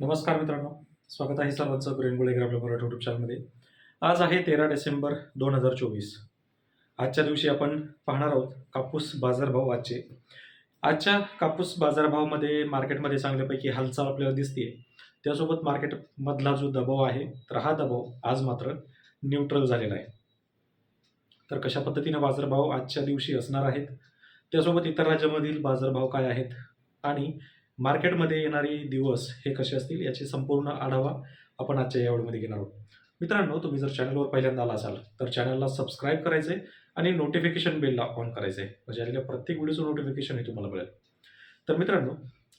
नमस्कार मित्रांनो. स्वागत आहे सर्वांचं ग्रेनगुळेगर आपल्या मराठी युट्यूब चॅनलमध्ये आज आहे तेरा डिसेंबर दोन हजार चोवीस. आजच्या दिवशी आपण पाहणार आहोत कापूस बाजारभाव आजचे. आजच्या कापूस बाजारभावामध्ये मार्केटमध्ये चांगल्यापैकी हालचाल आपल्याला दिसते त्यासोबत मार्केटमधला जो दबाव आहे तर हा दबाव आज मात्र न्यूट्रल झालेला आहे. तर कशा पद्धतीनं बाजारभाव आजच्या दिवशी असणार आहेत? त्यासोबत इतर राज्यामधील बाजारभाव काय आहेत? आणि मार्केटमध्ये येणारे दिवस हे कसे असतील याची संपूर्ण आढावा आपण आजच्या या व्हिडिओमध्ये घेणार आहोत. मित्रांनो तुम्ही जर चॅनलवर पहिल्यांदा आला असाल तर चॅनलला सबस्क्राईब करायचं आहे आणि नोटिफिकेशन बेलला ऑन करायचं आहे म्हणजे आलेल्या प्रत्येक व्हिडिओचं नोटिफिकेशन हे तुम्हाला मिळेल. तर मित्रांनो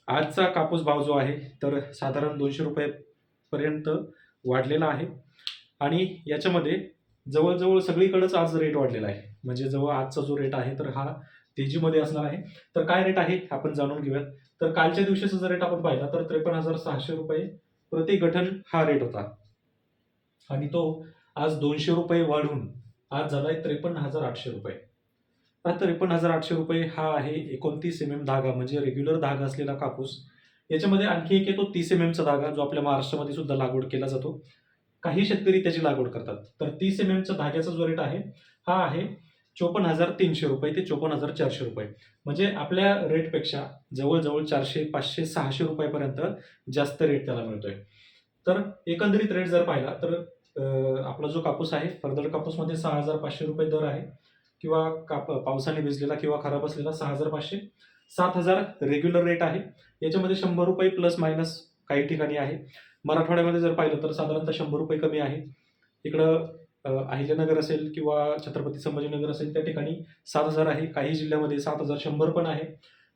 आजचा कापूस भाव जो आहे तर साधारण दोनशे रुपयेपर्यंत वाढलेला आहे. आणि याच्यामध्ये जवळजवळ सगळीकडंच आज रेट वाढलेला आहे. म्हणजे जवळ आजचा जो रेट आहे तर हा तेजीमध्ये असणार आहे. तर काय रेट आहे आपण जाणून घेऊयात. तर कालच्या दिवशीचा जर रेट आपण पाहिला तर त्रेपन्न हजार सहाशे रुपये प्रति गठन हा रेट होता. आणि तो आज दोनशे रुपये वाढून आज झालाय त्रेपन्न हजार आठशे रुपये. त्रेपन्न हजार आठशे रुपये हा आहे एकोणतीस एम एम धागा म्हणजे रेग्युलर धागा असलेला कापूस. याच्यामध्ये आणखी एक येतो तीस एम एमचा धागा जो आपल्या महाराष्ट्रामध्ये सुद्धा लागवड केला जातो. काही शेतकरी त्याची लागवड करतात. तर तीस एम एमचा धाग्याचा जो रेट आहे हा आहे चोपन्न हजार तीनशे रुपये ते चोपन्न हजार चारशे रुपये. म्हणजे आपल्या रेटपेक्षा जवळजवळ चारशे पाचशे सहाशे रुपयापर्यंत जास्त रेट त्याला मिळतोय. तर एकंदरीत रेट जर पाहिला तर आपला जो कापूस आहे फर्दर कापूसमध्ये सहा हजार पाचशे रुपये दर आहे. किंवा काप पावसाने भिजलेला किंवा खराब असलेला सहा हजार पाचशे. सात हजार रेग्युलर रेट आहे. याच्यामध्ये शंभर रुपये प्लस मायनस काही ठिकाणी आहे. मराठवाड्यामध्ये जर पाहिलं तर साधारणतः शंभर रुपये कमी आहे. इकडं अहिल्यानगर असेल किंवा छत्रपती संभाजीनगर असेल त्या ठिकाणी सात हजार आहे. काही जिल्ह्यामध्ये सात हजार शंभर पण आहे.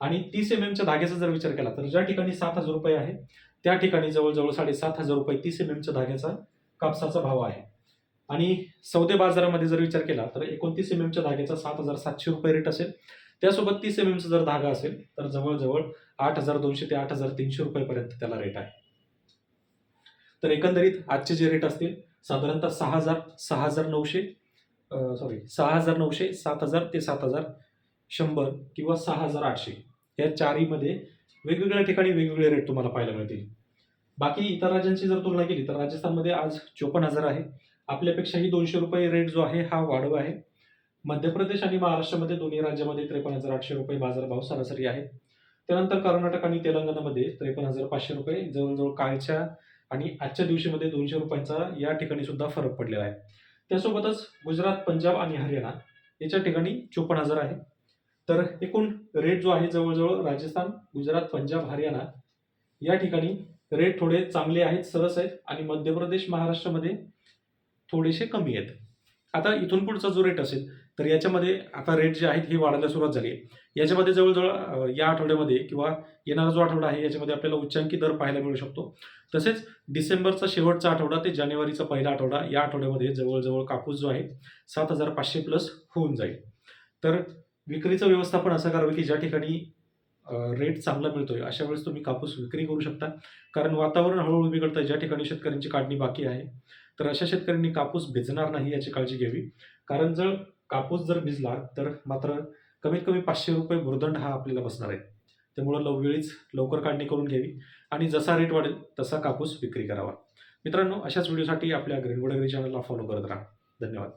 आणि तीस एम एमच्या धाग्याचा जर विचार केला तर ज्या ठिकाणी सात हजार रुपये आहे त्या ठिकाणी जवळजवळ साडेसात हजार रुपये तीस एम एमच्या धाग्याचा कापसाचा भाव आहे. आणि सौदे बाजारामध्ये जर विचार केला तर एकोणतीस एम एमच्या धाग्याचा सात हजार सातशे रुपये रेट असेल. त्यासोबत तीस एम एमचा जर धागा असेल तर जवळजवळ आठ हजार दोनशे ते आठ हजार तीनशे रुपयेपर्यंत त्याला रेट आहे. तर एकंदरीत आजचे जे रेट असतील साधारणतः सहा हजार सहा हजार नऊशे सॉरी सहा हजार नऊशे सात हजार ते सात हजार शंभर किंवा सहा हजार आठशे या चारीमध्ये वेगवेगळ्या ठिकाणी वेगवेगळे रेट तुम्हाला पाहायला मिळतील. बाकी इतर राज्यांची जर तुलना केली तर राजस्थानमध्ये आज चोपन्न हजार आहे. आपल्यापेक्षाही दोनशे रुपये रेट जो आहे हा वाढव आहे. मध्य प्रदेश आणि महाराष्ट्रामध्ये दोन्ही राज्यामध्ये त्रेपन्न हजार आठशे रुपये बाजारभाव सरासरी आहे. त्यानंतर कर्नाटक आणि तेलंगणामध्ये त्रेपन्न हजार पाचशे रुपये. जवळजवळ कालच्या आणि आजच्या दिवशीमध्ये दोनशे रुपयांचा या ठिकाणी सुद्धा फरक पडलेला आहे. त्यासोबतच गुजरात पंजाब आणि हरियाणा याच्या ठिकाणी चोपन्न हजार आहे. तर एकूण रेट जो आहे जवळजवळ राजस्थान गुजरात पंजाब हरियाणा या ठिकाणी रेट थोडे चांगले आहेत सरस आहेत आणि मध्य प्रदेश महाराष्ट्रामध्ये थोडेसे कमी आहेत. आता इथून पुढचा जो रेट असेल तर याच्यामध्ये आता रेट जे आहेत हे वाढायला सुरुवात झाली आहे. याच्यामध्ये जवळजवळ या आठवड्यामध्ये किंवा येणारा जो आठवडा आहे याच्यामध्ये आपल्याला उच्चांकी दर पाहायला मिळू शकतो. तसेच डिसेंबरचा शेवटचा आठवडा ते जानेवारीचा पहिला आठवडा या आठवड्यामध्ये जवळजवळ कापूस जो आहे सात हजार पाचशे प्लस होऊन जाईल. तर विक्रीचं व्यवस्थापन असं करावं की ज्या ठिकाणी रेट चांगला मिळतोय अशा वेळेस तुम्ही कापूस विक्री करू शकता. कारण वातावरण हळूहळू बिघडतं ज्या ठिकाणी शेतकऱ्यांची काढणी बाकी आहे तर अशा शेतकऱ्यांनी कापूस भिजणार नाही याची काळजी घ्यावी. कारण जर कापूस जर भिजला तर मात्र कमीत कमी पाचशे रुपये भुर्दंड हा आपल्याला बसणार आहे. त्यामुळं लव वेळीच लवकर काढणी करून घ्यावी आणि जसा रेट वाढेल तसा कापूस विक्री करावा. मित्रांनो अशाच व्हिडिओसाठी आपल्या ग्रीनवड चॅनलला फॉलो करत राहा. धन्यवाद.